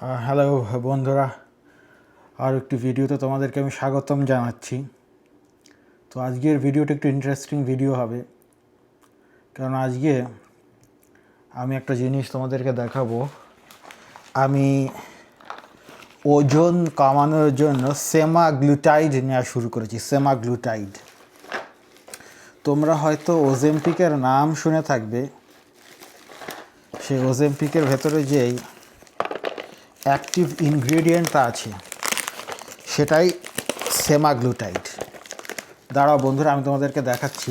Hello বন্ধুরা। আর একটি ভিডিওতে তোমাদেরকে আমি স্বাগতম জানাচ্ছি। তো আজকের ভিডিওটা একটু ইন্টারেস্টিং ভিডিও হবে। কারণ আজকে আমি একটা জিনিস তোমাদেরকে দেখাবো। আমি ওজন কমানোর জন্য সেমা গ্লুটাইড নেওয়া শুরু করেছি সেমা গ্লুটাইড তোমরা হয়তো ওজেম্পিকের নাম শুনে থাকবে। সেই ওজেম্পিকের ভেতরে যেই অ্যাক্টিভ ইনগ্রেডিয়েন্টটা আছে। সেটাই সেমাগ্লুটাইড দাঁড়াও বন্ধুরা, আমি তোমাদেরকে দেখাচ্ছি।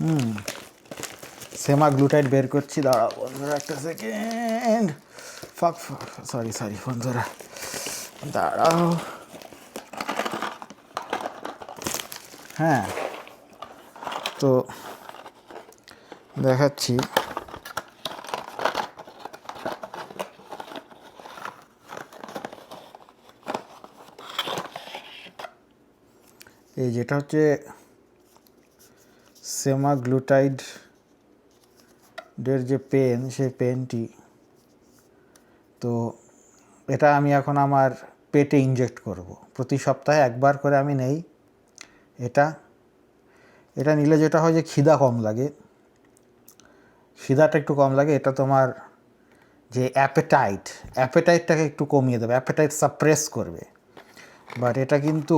হুম সেমাগ্লুটাইড বের করছি। দাঁড়াও বন্ধুরা, একটা সেকেন্ড ফাক সরি সরি বন্ধুরা। দাঁড়াও। হ্যাঁ। তো দেখাচ্ছি। এই যেটা হচ্ছে সেমাগ্লুটাইড ডের যে পেন, সেই পেনটি, তো এটা আমি এখন আমার পেটে ইনজেক্ট করব। প্রতি সপ্তাহে একবার করে আমি নেই। এটা এটা নিলে যেটা হয় যে খিদা কম লাগে। খিদাটা একটু কম লাগে, এটা তোমার যে অ্যাপেটাইট অ্যাপেটাইটটাকে একটু কমিয়ে দেবে অ্যাপেটাইট সাপ্রেস করবে। বাট এটা কিন্তু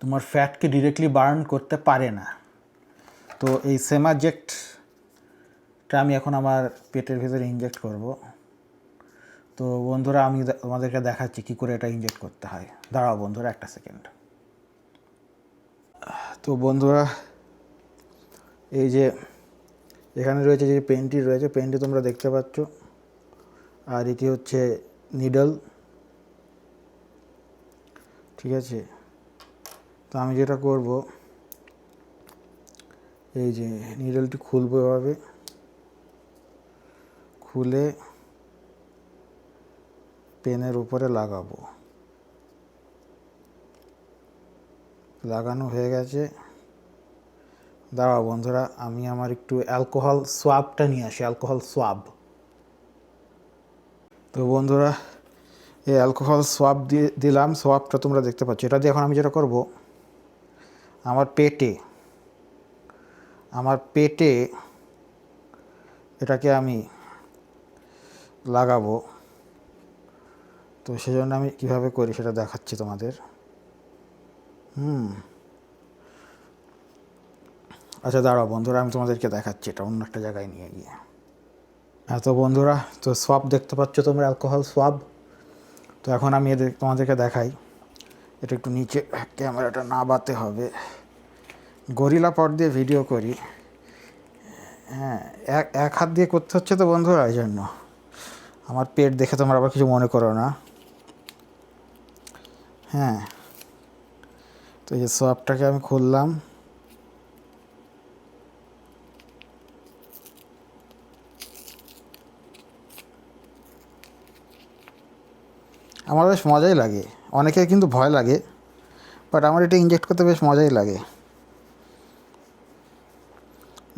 তোমার ফ্যাটকে ডিরেক্টলি বার্ন করতে পারে না। তো এই সেমাজেক্টটা আমি এখন আমার পেটের ভিতরে ইনজেক্ট করব। তো বন্ধুরা, আমি তোমাদেরকে দেখাচ্ছি কী করে এটা ইনজেক্ট করতে হয়। দাঁড়াও বন্ধুরা, একটা সেকেন্ড তো বন্ধুরা, এই যে এখানে রয়েছে যে পেনটি রয়েছে, পেনটি তোমরা দেখতে পাচ্ছ। আর এটি হচ্ছে নিডল, ঠিক আছে? তো আমি যেটা করব, এই যে নিডলটি খুলবো এভাবে। খুলে পেনের উপরে লাগাবো। লাগানো হয়ে গেছে। দাঁড়াও বন্ধুরা, আমি আমার একটু অ্যালকোহল সোয়াবটা নিয়ে আসি অ্যালকোহল সোয়াব তো বন্ধুরা, এই অ্যালকোহল সোয়াব দিয়ে দিলাম সোয়াবটা তোমরা দেখতে পাচ্ছ। এটা দিয়ে এখন আমি যেটা করব, আমার পেটে আমার পেটে এটাকে আমি লাগাবো। তো সেজন্য আমি কীভাবে করি সেটা দেখাচ্ছি তোমাদের। হুম। আচ্ছা দাঁড়াও বন্ধুরা, আমি তোমাদেরকে দেখাচ্ছি, এটা অন্য একটা জায়গায় নিয়ে গিয়ে। হ্যাঁ তো বন্ধুরা, তো সোয়াব দেখতে পাচ্ছ তোমরা অ্যালকোহল সোয়াব তো এখন আমি এদের, তোমাদেরকে দেখাই। এটা একটু নিচে, ক্যামেরাটা না বাতে হবে। গরিলা পট দিয়ে ভিডিও করি। হ্যাঁ এক এক হাত দিয়ে করতে হচ্ছে তো বন্ধুরা, এই জন্য। আমার পেট দেখে তোমরা আবার কিছু মনে করো না। হ্যাঁ। তো এই যে সোয়াবটাকে আমি খুললাম। আমার বেশ মজাই লাগে। অনেকের কিন্তু ভয় লাগে বাট আমার এটা ইনজেক্ট করতে বেশ মজাই লাগে।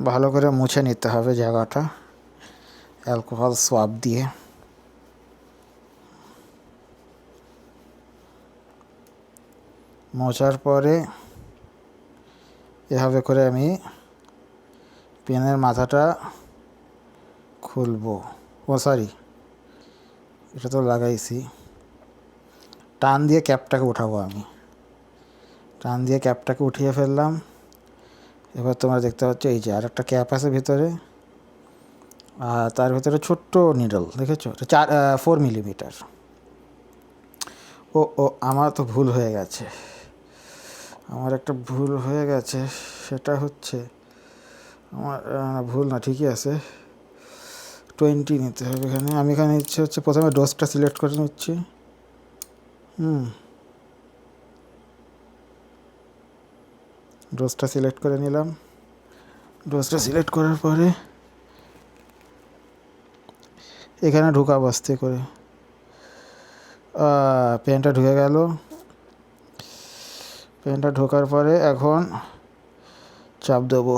ভালো করে মুছে নিতে হবে জায়গাটা অ্যালকোহল সোয়াব দিয়ে। মোছার পরে এভাবে করে আমি পেনের মাথাটা খুলবো। ও সরি এটা তো লাগাইছি। টান দিয়ে ক্যাপটাকে উঠাবো আমি। টান দিয়ে ক্যাপটাকে উঠিয়ে ফেললাম। এবার তোমরা দেখতে পাচ্ছ, এই যে আর একটা ক্যাপ আছে ভিতরে। আর তার ভিতরে ছোট্ট নিডল, দেখেছ? চার ফোর মিলিমিটার ও ও, আমার তো ভুল হয়ে গেছে। আমার একটা ভুল হয়ে গেছে, সেটা হচ্ছে আমার ভুল না, ঠিকই আছে। টোয়েন্টি নিতে হবে এখানে। আমি এখানে ইচ্ছে হচ্ছে প্রথমে ডোজটা সিলেক্ট করে নিচ্ছি। হুম। ডোজটা সিলেক্ট করে নিলাম। ডোজটা সিলেক্ট করার পরে এখানে ঢুকাবো আস্তে করে। পেনটা ঢুকে গেল। পেনটা ঢোকার পরে এখন চাপ দেবো।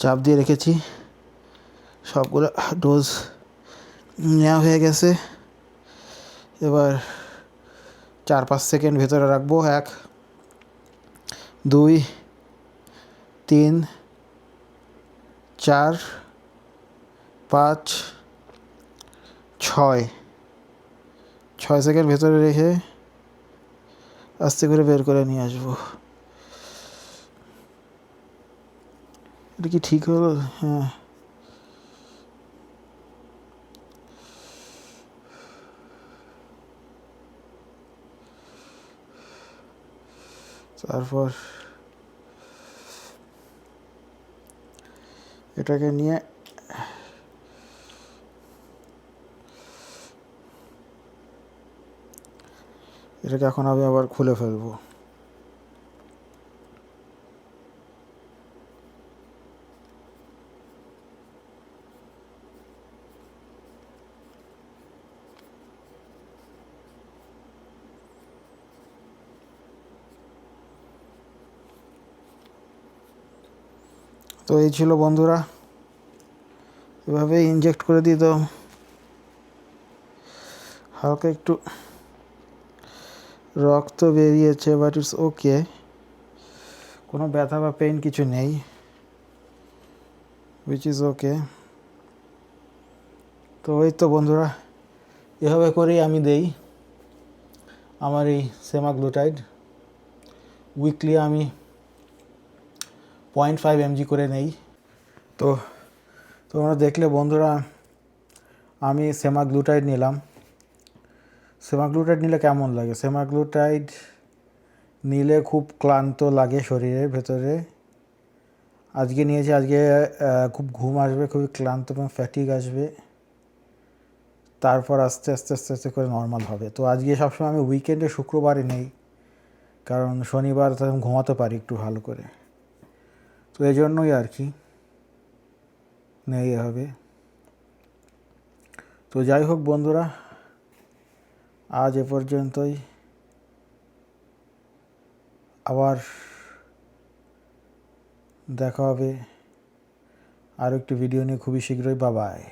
চাপ দিয়ে রেখেছি। সবগুলো ডোজ নেওয়া হয়ে গেছে। এবার চার পাঁচ সেকেন্ড ভেতরে রাখব, এক দুই, তিন, চার, পাঁচ, ছয়। ছয় সেকেন্ড ভেতরে রেখে আস্তে করে বের করে নিয়ে আসব। এটা কি ঠিক হলো? হ্যাঁ। তারপর এটাকে নিয়ে এটাকে এখন আমি আবার খুলে ফেলব। তো এই ছিল বন্ধুরা। এভাবে ইনজেক্ট করে দিত হালকা একটু রক্ত বেরিয়েছে বাট ইটস ওকে কোনো ব্যথা বা পেইন কিছু নেই উইচ ইজ ওকে তো ওই তো বন্ধুরা, এভাবে করেই আমি দেই আমার এই সেমাগ্লুটাইড। উইকলি আমি পয়েন্ট ফাইভ এমজি করে নেই। তো তোমরা দেখলে বন্ধুরা, আমি সেমাগ্লুটাইড নিলাম। সেমাগ্লুটাইড নিলে কেমন লাগে? সেমাগ্লুটাইড নিলে খুব ক্লান্ত লাগে শরীরের ভেতরে। আজকে নিয়েছি, আজকে খুব ঘুম আসবে, খুবই ক্লান্ত এবং ফ্যাটিক আসবে। তারপর আস্তে আস্তে আস্তে আস্তে করে নর্মাল হবে। তো আজকে সবসময় আমি উইকেন্ডে শুক্রবারে নেই, কারণ শনিবার তখন ঘুমাতে পারি একটু ভালো করে। তো এই জন্যই আর কি নেই হবে তো যাই হোক বন্ধুরা, আজ এ পর্যন্তই। আবার দেখা হবে। আর একটি ভিডিও নিয়ে খুবই শীঘ্রই বাবায়